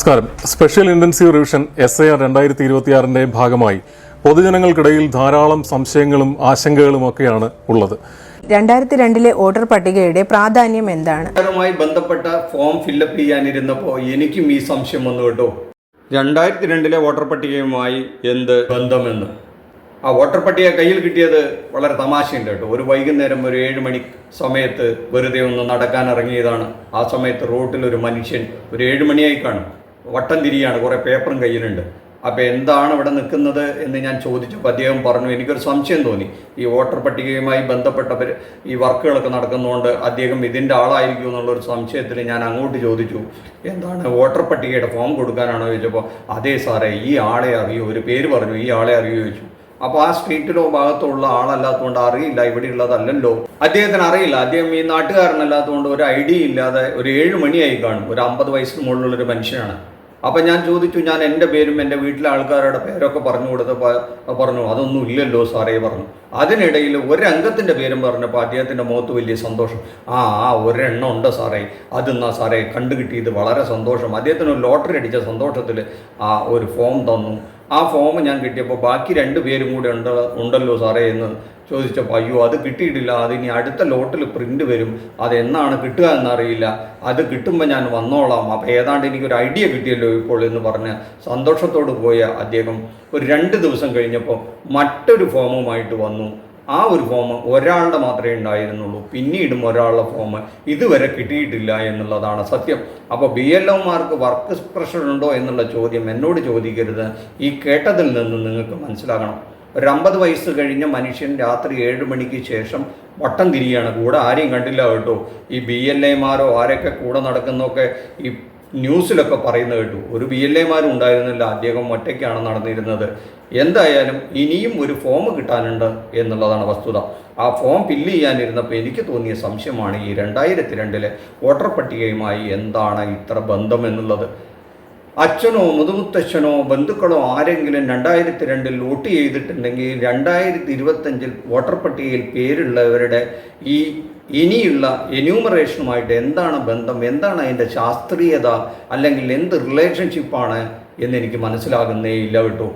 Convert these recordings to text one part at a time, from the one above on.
നമസ്കാരം. Special intensive revision S I R രണ്ടായിരത്തി ഇരുപത്തിയാറിന്റെ ഭാഗമായി. പൊതുജനങ്ങൾക്കിടയിൽ ധാരാളം സംശയങ്ങളും ആശങ്കകളും ഒക്കെയാണ് ഉള്ളത്. രണ്ടായിരത്തി രണ്ടിലെ വോട്ടർ പട്ടികയുടെ പ്രാധാന്യം എന്താണ്? ുമായി ബന്ധപ്പെട്ട ഫോം ഫില്ലപ്പ് ചെയ്യാനിരുന്നപ്പോൾ എനിക്കും ഈ സംശയം വന്നു കേട്ടോ. രണ്ടായിരത്തി രണ്ടിലെ വോട്ടർ പട്ടികയുമായി എന്ത് ബന്ധമെന്ന്? ആ വോട്ടർ പട്ടിക കയ്യിൽ കിട്ടിയത് വളരെ തമാശയുണ്ട് കേട്ടോ. ഒരു വൈകുന്നേരം ഒരു ഏഴ് മണി സമയത്ത് വെറുതെ ഒന്ന് നടക്കാൻ ഇറങ്ങിയതാണ്. ആ സമയത്ത് റോട്ടിൽ ഒരു മനുഷ്യൻ ഒരു ഏഴ് മണിയായി കാണും. വട്ടം തിരിയാണ് കുറേ പേപ്പറും കയ്യിലുണ്ട്. അപ്പോൾ എന്താണ് ഇവിടെ നിൽക്കുന്നത് എന്ന് ഞാൻ ചോദിച്ചപ്പോൾ അദ്ദേഹം പറഞ്ഞു എനിക്കൊരു സംശയം തോന്നി. ഈ വോട്ടർ പട്ടികയുമായി ബന്ധപ്പെട്ടവർ ഈ വർക്കുകളൊക്കെ നടക്കുന്നതുകൊണ്ട് അദ്ദേഹം ഇതിന്റെ ആളായിരിക്കും എന്നുള്ളൊരു സംശയത്തിൽ ഞാൻ അങ്ങോട്ട് ചോദിച്ചു. എന്താണ് വോട്ടർ പട്ടികയുടെ ഫോം കൊടുക്കാനാണോ ചോദിച്ചപ്പോൾ അതേ സാറേ ഈ ആളെ അറിയോ? ഒരു പേര് പറഞ്ഞു ഈ ആളെ അറിയൂ? ചോദിച്ചു. അപ്പോൾ ആ സ്ട്രീറ്റിലോ ഭാഗത്തോ ഉള്ള ആളല്ലാത്തതുകൊണ്ട് അറിയില്ല ഇവിടെ ഉള്ളതല്ലല്ലോ അദ്ദേഹത്തിന് അറിയില്ല. അദ്ദേഹം ഈ നാട്ടുകാരനല്ലാത്തതുകൊണ്ട് ഒരു ഐഡിയ ഇല്ലാതെ ഒരു ഏഴ് മണിയായി കാണും. ഒരു അമ്പത് വയസ്സിന് മുകളിലുള്ളൊരു മനുഷ്യനാണ്. അപ്പം ഞാൻ ചോദിച്ചു ഞാൻ എന്റെ പേരും എന്റെ വീട്ടിലെ ആൾക്കാരുടെ പേരൊക്കെ പറഞ്ഞു കൊടുത്തപ്പോൾ പറഞ്ഞു. അതൊന്നും ഇല്ലല്ലോ സാറേ പറഞ്ഞു. അതിനിടയിൽ ഒരംഗത്തിന്റെ പേരും പറഞ്ഞപ്പോൾ അദ്ദേഹത്തിന്റെ മുഖത്ത് വലിയ സന്തോഷം. ആ ആ ഒരെണ്ണം ഉണ്ട് സാറേ. അതെന്നാ സാറേ കണ്ടു കിട്ടിയത് വളരെ സന്തോഷം. അദ്ദേഹത്തിന് ഒരു ലോട്ടറി അടിച്ച സന്തോഷത്തിൽ ആ ഒരു ഫോം തന്നു. ആ ഫോം ഞാൻ കിട്ടിയപ്പോൾ ബാക്കി രണ്ട് പേരും കൂടെ ഉണ്ട് ഉണ്ടല്ലോ സാറേ എന്ന് ചോദിച്ചപ്പോൾ അയ്യോ അത് കിട്ടിയിട്ടില്ല. അത് ഇനി അടുത്ത ലോട്ടിൽ പ്രിന്റ് വരും. അത് എന്നാണ് കിട്ടുക എന്നറിയില്ല. അത് കിട്ടുമ്പോൾ ഞാൻ വന്നോളാം. അപ്പോൾ ഏതാണ്ട് എനിക്കൊരു ഐഡിയ കിട്ടിയല്ലോ ഇപ്പോൾ എന്ന് പറഞ്ഞ് സന്തോഷത്തോട് പോയ അദ്ദേഹം ഒരു രണ്ട് ദിവസം കഴിഞ്ഞപ്പോൾ മറ്റൊരു ഫോമുമായിട്ട് വന്നു. ആ ഒരു ഫോം ഒരാളുടെ മാത്രമേ ഉണ്ടായിരുന്നുള്ളൂ. പിന്നീടും ഒരാളുടെ ഫോം ഇതുവരെ കിട്ടിയിട്ടില്ല എന്നുള്ളതാണ് സത്യം. അപ്പോൾ ബി എൽ ഒമാർക്ക് വർക്ക് പ്രഷർ ഉണ്ടോ എന്നുള്ള ചോദ്യം എന്നോട് ചോദിക്കരുത്. ഈ കേട്ടതിൽ നിന്ന് നിങ്ങൾക്ക് മനസ്സിലാകണം. ഒരു അമ്പത് വയസ്സ് കഴിഞ്ഞ മനുഷ്യൻ രാത്രി ഏഴ് മണിക്ക് ശേഷം വട്ടം തിരിയാണ്. കൂടെ ആരെയും കണ്ടില്ല കേട്ടോ. ഈ ബി എൽ എമാരോ ആരൊക്കെ കൂടെ നടക്കുന്നൊക്കെ ഈ ന്യൂസിലൊക്കെ പറയുന്നത് കേട്ടു. ഒരു ബി എൽ എമാരും ഉണ്ടായിരുന്നില്ല. അദ്ദേഹം ഒറ്റയ്ക്കാണ് നടന്നിരുന്നത്. എന്തായാലും ഇനിയും ഒരു ഫോം കിട്ടാനുണ്ട് എന്നുള്ളതാണ് വസ്തുത. ആ ഫോം ഫില്ല് ചെയ്യാനിരുന്നപ്പോൾ എനിക്ക് തോന്നിയ സംശയമാണ് ഈ രണ്ടായിരത്തി രണ്ടിലെ വോട്ടർ പട്ടികയുമായി എന്താണ് ഇത്ര ബന്ധം എന്നുള്ളത്? അച്ഛനോ മുതുമുത്തച്ഛനോ ബന്ധുക്കളോ ആരെങ്കിലും രണ്ടായിരത്തി രണ്ടിൽ വോട്ട് ചെയ്തിട്ടുണ്ടെങ്കിൽ രണ്ടായിരത്തി ഇരുപത്തഞ്ചിൽ വോട്ടർ പട്ടികയിൽ പേരുള്ളവരുടെ ഈ ഇനിയുള്ള എന്യൂമറേഷനുമായിട്ട് എന്താണ് ബന്ധം? എന്താണ് അതിന്റെ ശാസ്ത്രീയത? അല്ലെങ്കിൽ എന്ത് റിലേഷൻഷിപ്പാണ് എന്നെനിക്ക് മനസ്സിലാകുന്നേ ഇല്ല കേട്ടോ.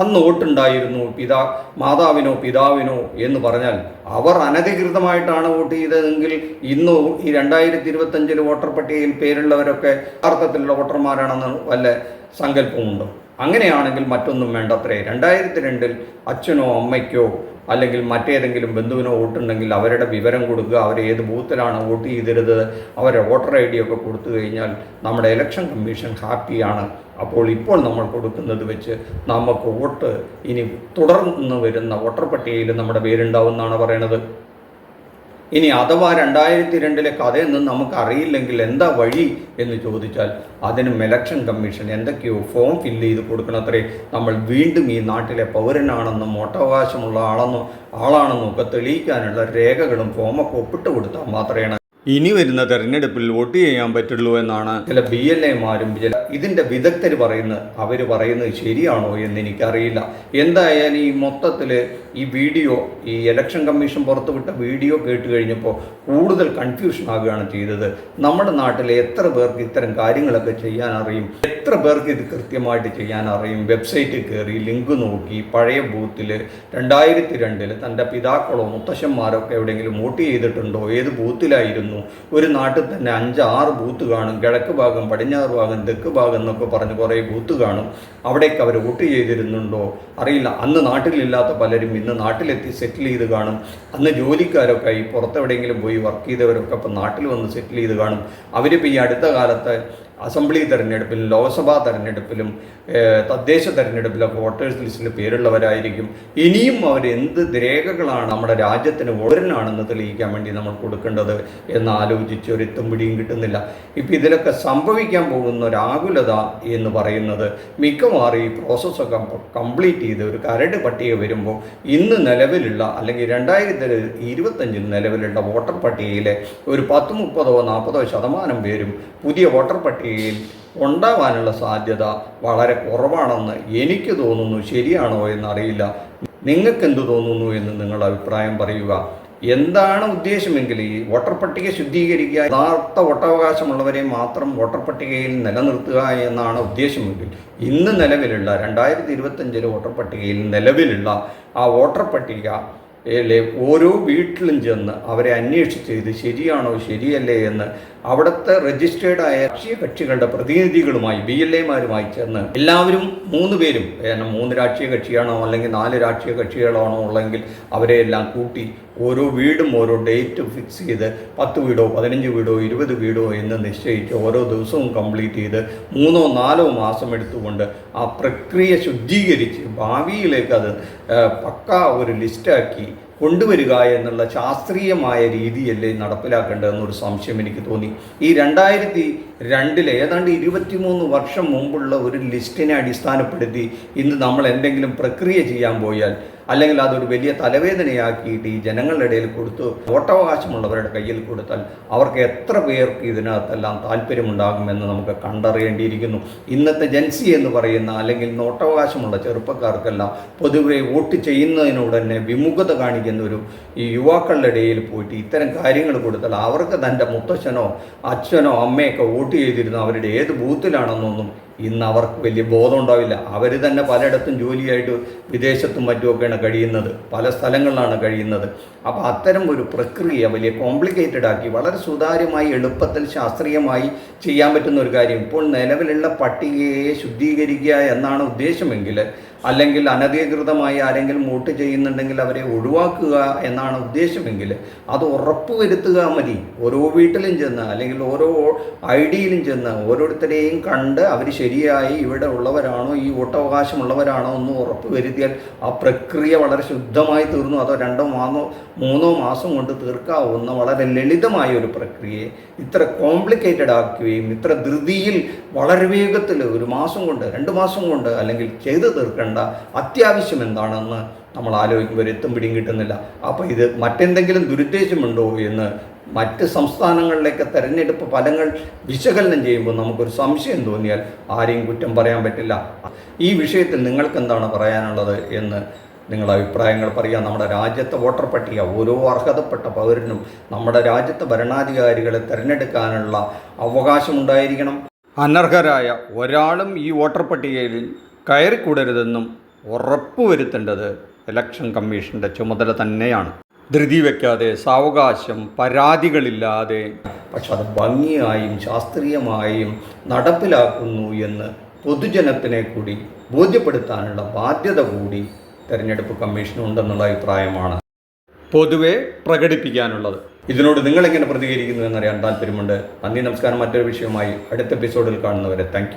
അന്ന് വോട്ടുണ്ടായിരുന്നു. പിതാ മാതാവിനോ പിതാവിനോ എന്ന് പറഞ്ഞാൽ അവർ അനധികൃതമായിട്ടാണ് വോട്ട് ചെയ്തതെങ്കിൽ ഇന്ന് ഈ രണ്ടായിരത്തി ഇരുപത്തഞ്ചിൽ വോട്ടർ പട്ടികയിൽ പേരുള്ളവരൊക്കെ അർത്ഥത്തിലുള്ള വോട്ടർമാരാണെന്ന് വല്ല സങ്കല്പമുണ്ടോ അങ്ങനെയാണെങ്കിൽ മറ്റൊന്നും വേണ്ടത്രേ. രണ്ടായിരത്തി രണ്ടിൽ അച്ഛനോ അമ്മയ്ക്കോ അല്ലെങ്കിൽ മറ്റേതെങ്കിലും ബന്ധുവിനോ വോട്ടുണ്ടെങ്കിൽ അവരുടെ വിവരം കൊടുക്കുക അവർ ഏത് ബൂത്തിലാണ് വോട്ട് ചെയ്തിരുത് അവരുടെ വോട്ടർ ഐ ഡി ഒക്കെ കൊടുത്തു കഴിഞ്ഞാൽ നമ്മുടെ ഇലക്ഷൻ കമ്മീഷൻ ഹാപ്പിയാണ് അപ്പോൾ ഇപ്പോൾ നമ്മൾ കൊടുക്കുന്നത് വെച്ച് നമുക്ക് വോട്ട് ഇനി തുടർന്ന് വരുന്ന വോട്ടർ പട്ടികയിൽ നമ്മുടെ പേരുണ്ടാവുമെന്നാണ് പറയണത് ഇനി അഥവാ രണ്ടായിരത്തി രണ്ടിലെ കഥയൊന്നും നമുക്ക് അറിയില്ലെങ്കിൽ എന്താ വഴി എന്ന് ചോദിച്ചാൽ അതിനും ഇലക്ഷൻ കമ്മീഷൻ എന്തൊക്കെയോ ഫോം ഫില്ല് ചെയ്ത് കൊടുക്കണത്രേ. നമ്മൾ വീണ്ടും ഈ നാട്ടിലെ പൗരനാണെന്നും വോട്ടവകാശമുള്ള ആളെന്നോ ആളാണെന്നോ ഒക്കെ തെളിയിക്കാനുള്ള രേഖകളും ഫോമൊക്കെ ഒപ്പിട്ട് കൊടുത്താൽ മാത്രമേ ഇനി വരുന്ന തെരഞ്ഞെടുപ്പിൽ വോട്ട് ചെയ്യാൻ പറ്റുള്ളൂ എന്നാണ് ചില ബി എൽ എമാരും ചില ഇതിന്റെ വിദഗ്ധർ പറയുന്നത് അവർ പറയുന്നത് ശരിയാണോ എന്ന് എനിക്കറിയില്ല. എന്തായാലും ഈ മൊത്തത്തിൽ ഈ വീഡിയോ ഈ ഇലക്ഷൻ കമ്മീഷൻ പുറത്തുവിട്ട വീഡിയോ കേട്ട് കഴിഞ്ഞപ്പോൾ കൂടുതൽ കൺഫ്യൂഷൻ ആകുകയാണ് ചെയ്തത്. നമ്മുടെ നാട്ടിൽ എത്ര പേർക്ക് ഇത്തരം കാര്യങ്ങളൊക്കെ ചെയ്യാൻ അറിയും? എത്ര പേർക്ക് ഇത് കൃത്യമായിട്ട് ചെയ്യാൻ അറിയും? വെബ്സൈറ്റ് കയറി ലിങ്ക് നോക്കി പഴയ ബൂത്തിൽ രണ്ടായിരത്തി രണ്ടിൽ തന്റെ പിതാക്കളോ മുത്തശ്ശന്മാരോ ഒക്കെ എവിടെയെങ്കിലും വോട്ട് ചെയ്തിട്ടുണ്ടോ? ഏത് ബൂത്തിലായിരുന്നു? ഒരു നാട്ടിൽ തന്നെ അഞ്ച് ആറ് ബൂത്ത് കാണും. കിഴക്ക് ഭാഗം പടിഞ്ഞാറ് ഭാഗം തെക്ക് ഭാഗം എന്നൊക്കെ പറഞ്ഞ് കുറേ ബൂത്ത് കാണും. അവിടേക്ക് അവർ വോട്ട് ചെയ്തിരുന്നുണ്ടോ? അറിയില്ല. അന്ന് നാട്ടിലില്ലാത്ത പലരും ഇന്ന് നാട്ടിലെത്തി സെറ്റിൽ ചെയ്ത് കാണും. അന്ന് ജോലിക്കാരൊക്കെ ഈ പുറത്തെവിടെയെങ്കിലും പോയി വർക്ക് ചെയ്തവരൊക്കെ ഇപ്പം നാട്ടിൽ വന്ന് സെറ്റിൽ ചെയ്ത് കാണും. അവരിപ്പോൾ ഈ അടുത്ത കാലത്ത് അസംബ്ലി തെരഞ്ഞെടുപ്പിലും ലോക്സഭാ തെരഞ്ഞെടുപ്പിലും തദ്ദേശ തെരഞ്ഞെടുപ്പിലൊക്കെ വോട്ടേഴ്സ് ലിസ്റ്റിൽ പേരുള്ളവരായിരിക്കും. ഇനിയും അവർ എന്ത് രേഖകളാണ് നമ്മുടെ രാജ്യത്തിന് വോട്ടറിനാണെന്ന് തെളിയിക്കാൻ വേണ്ടി നമ്മൾ കൊടുക്കേണ്ടത് എന്ന് ആലോചിച്ച് ഒരു എത്തും പിടിയും കിട്ടുന്നില്ല. ഇപ്പം ഇതിലൊക്കെ സംഭവിക്കാൻ പോകുന്ന ഒരാകുലത എന്ന് പറയുന്നത് മിക്കവാറും ഈ പ്രോസസ്സൊക്കെ കംപ്ലീറ്റ് ചെയ്ത് ഒരു കരട് പട്ടിക വരുമ്പോൾ ഇന്ന് നിലവിലുള്ള അല്ലെങ്കിൽ രണ്ടായിരത്തി ഇരുപത്തഞ്ചിൽ നിലവിലുള്ള വോട്ടർ പട്ടികയിലെ ഒരു പത്ത് മുപ്പതോ നാൽപ്പതോ ശതമാനം പേരും പുതിയ വോട്ടർ പട്ടികയിൽ ഉണ്ടാവാനുള്ള സാധ്യത വളരെ കുറവാണെന്ന് എനിക്ക് തോന്നുന്നു ശരിയാണോ എന്നറിയില്ല. നിങ്ങൾക്ക് എന്ത് തോന്നുന്നു എന്ന് നിങ്ങൾ അഭിപ്രായം പറയുക. എന്താണ് ഉദ്ദേശമെങ്കിൽ ഈ വോട്ടർ പട്ടിക ശുദ്ധീകരിക്കുക യഥാർത്ഥ വോട്ടവകാശമുള്ളവരെ മാത്രം വോട്ടർ പട്ടികയിൽ നിലനിർത്തുക എന്നാണ് ഉദ്ദേശമെങ്കിൽ ഇന്ന് നിലവിലുള്ള രണ്ടായിരത്തി ഇരുപത്തഞ്ചിലെ വോട്ടർ പട്ടികയിൽ നിലവിലുള്ള ആ വോട്ടർ പട്ടിക യിലെ ഓരോ വീട്ടിലും ചെന്ന് അവരെ അന്വേഷിച്ച് ഇത് ശരിയാണോ ശരിയല്ലേ എന്ന് അവിടുത്തെ രജിസ്റ്റേർഡ് ആയ രാഷ്ട്രീയ കക്ഷികളുടെ പ്രതിനിധികളുമായി ബി എൽ എമാരുമായി ചെന്ന് എല്ലാവരും മൂന്ന് പേരും മൂന്ന് രാഷ്ട്രീയ കക്ഷിയാണോ അല്ലെങ്കിൽ നാല് രാഷ്ട്രീയ കക്ഷികളാണോ ഉള്ളെങ്കിൽ അവരെ എല്ലാം കൂട്ടി ഓരോ വീടും ഓരോ ഡേറ്റ് ഫിക്സ് ചെയ്ത് പത്ത് വീടോ പതിനഞ്ച് വീടോ ഇരുപത് വീടോ എന്ന് നിശ്ചയിച്ച് ഓരോ ദിവസവും കംപ്ലീറ്റ് ചെയ്ത് മൂന്നോ നാലോ മാസം എടുത്തുകൊണ്ട് ആ പ്രക്രിയ ശുദ്ധീകരിച്ച് ഭാവിയിലേക്ക് അത് പക്ക ഒരു ലിസ്റ്റാക്കി കൊണ്ടുവരിക എന്നുള്ള ശാസ്ത്രീയമായ രീതിയല്ലേ നടപ്പിലാക്കേണ്ടതെന്നൊരു സംശയം എനിക്ക് തോന്നി. ഈ രണ്ടായിരത്തി രണ്ടിലെ ഏതാണ്ട് ഇരുപത്തിമൂന്ന് വർഷം മുമ്പുള്ള ഒരു ലിസ്റ്റിനെ അടിസ്ഥാനപ്പെടുത്തി ഇന്ന് നമ്മൾ എന്തെങ്കിലും പ്രക്രിയ ചെയ്യാൻ പോയാൽ അല്ലെങ്കിൽ അതൊരു വലിയ തലവേദനയാക്കിയിട്ട് ഈ ജനങ്ങളുടെ ഇടയിൽ കൊടുത്ത് വോട്ടവകാശമുള്ളവരുടെ കയ്യിൽ കൊടുത്താൽ അവർക്ക് എത്ര പേർക്ക് ഇതിനകത്തെല്ലാം താല്പര്യമുണ്ടാകുമെന്ന് നമുക്ക് കണ്ടറിയേണ്ടിയിരിക്കുന്നു. ഇന്നത്തെ ജൻസി എന്ന് പറയുന്ന അല്ലെങ്കിൽ നോട്ടവകാശമുള്ള ചെറുപ്പക്കാർക്കെല്ലാം പൊതുവെ വോട്ട് ചെയ്യുന്നതിനോട് തന്നെ വിമുഖത കാണിക്കുന്ന ഒരു ഈ യുവാക്കളുടെ ഇടയിൽ പോയിട്ട് ഇത്തരം കാര്യങ്ങൾ കൊടുത്താൽ അവർക്ക് തന്റെ മുത്തച്ഛനോ അച്ഛനോ അമ്മയൊക്കെ വോട്ട് ചെയ്തിരുന്ന അവരുടെ ഏത് ബൂത്തിലാണെന്നൊന്നും ഇന്ന് അവർക്ക് വലിയ ബോധം ഉണ്ടാവില്ല. അവർ തന്നെ പലയിടത്തും ജോലിയായിട്ട് വിദേശത്തും മറ്റുമൊക്കെയാണ് കഴിയുന്നത്. പല സ്ഥലങ്ങളിലാണ് കഴിയുന്നത്. അപ്പോൾ അത്തരം ഒരു പ്രക്രിയ വലിയ കോംപ്ലിക്കേറ്റഡ് ആക്കി വളരെ സുതാര്യമായി എളുപ്പത്തിൽ ശാസ്ത്രീയമായി ചെയ്യാൻ പറ്റുന്ന ഒരു കാര്യം ഇപ്പോൾ നിലവിലുള്ള പട്ടികയെ ശുദ്ധീകരിക്കുക എന്നാണ് ഉദ്ദേശമെങ്കിൽ അല്ലെങ്കിൽ അനധികൃതമായി ആരെങ്കിലും വോട്ട് ചെയ്യുന്നുണ്ടെങ്കിൽ അവരെ ഒഴിവാക്കുക എന്നാണ് ഉദ്ദേശമെങ്കിൽ അത് ഉറപ്പുവരുത്തുക മതി. ഓരോ വീട്ടിലും ചെന്ന് അല്ലെങ്കിൽ ഓരോ ഐ ഡിയിലും ചെന്ന് ഓരോരുത്തരെയും കണ്ട് അവർ ശരിയായി ഇവിടെ ഉള്ളവരാണോ ഈ വോട്ടവകാശമുള്ളവരാണോ എന്ന് ഉറപ്പ് വരുത്തിയാൽ ആ പ്രക്രിയ വളരെ ശുദ്ധമായി തീർന്നു. അതോ രണ്ടോ മാസോ മൂന്നോ മാസം കൊണ്ട് തീർക്കാവുന്ന വളരെ ലളിതമായ ഒരു പ്രക്രിയയെ ഇത്ര കോംപ്ലിക്കേറ്റഡ് ആക്കുകയും ഇത്ര ധൃതിയിൽ വളരെ വേഗത്തിൽ ഒരു മാസം കൊണ്ട് രണ്ട് മാസം കൊണ്ട് അല്ലെങ്കിൽ ചെയ്തു തീർക്കേണ്ട അത്യാവശ്യം എന്താണെന്ന് നമ്മൾ ആലോചിക്കുമ്പോൾ എത്തും പിടിയും കിട്ടുന്നില്ല. അപ്പോൾ ഇത് മറ്റെന്തെങ്കിലും ദുരുദ്ദേശമുണ്ടോ എന്ന് മറ്റ് സംസ്ഥാനങ്ങളിലേക്ക് തെരഞ്ഞെടുപ്പ് ഫലങ്ങൾ വിശകലനം ചെയ്യുമ്പോൾ നമുക്കൊരു സംശയം തോന്നിയാൽ ആരെയും കുറ്റം പറയാൻ പറ്റില്ല. ഈ വിഷയത്തിൽ നിങ്ങൾക്ക് എന്താണ് പറയാനുള്ളത് എന്ന് നിങ്ങളുടെ അഭിപ്രായങ്ങൾ പറയുക നമ്മുടെ രാജ്യത്തെ വോട്ടർ പട്ടിക ഓരോ അർഹതപ്പെട്ട പൗരനും നമ്മുടെ രാജ്യത്തെ ഭരണാധികാരികളെ തിരഞ്ഞെടുക്കാനുള്ള അവകാശമുണ്ടായിരിക്കണം. അനർഹരായ ഒരാളും ഈ വോട്ടർ പട്ടികയിൽ കയറിക്കൂടരുതെന്നും ഉറപ്പുവരുത്തേണ്ടത് ഇലക്ഷൻ കമ്മീഷന്റെ ചുമതല തന്നെയാണ്. ധൃതി വയ്ക്കാതെ സാവകാശം പരാതികളില്ലാതെ പക്ഷെ അത് ഭംഗിയായും ശാസ്ത്രീയമായും നടപ്പിലാക്കുന്നു എന്ന് പൊതുജനത്തിനെ കൂടി ബോധ്യപ്പെടുത്താനുള്ള ബാധ്യത കൂടി തെരഞ്ഞെടുപ്പ് കമ്മീഷനുണ്ടെന്നുള്ള അഭിപ്രായമാണ്. പൊതുവെ പ്രകടിപ്പിക്കാനുള്ളത്. ഇതിനോട് നിങ്ങൾ എങ്ങനെ പ്രതികരിക്കുന്നു എന്നറിയാൻ താല്പര്യമുണ്ട് നന്ദി നമസ്കാരം. മറ്റൊരു വിഷയമായി അടുത്ത എപ്പിസോഡിൽ കാണുന്നവരെ താങ്ക്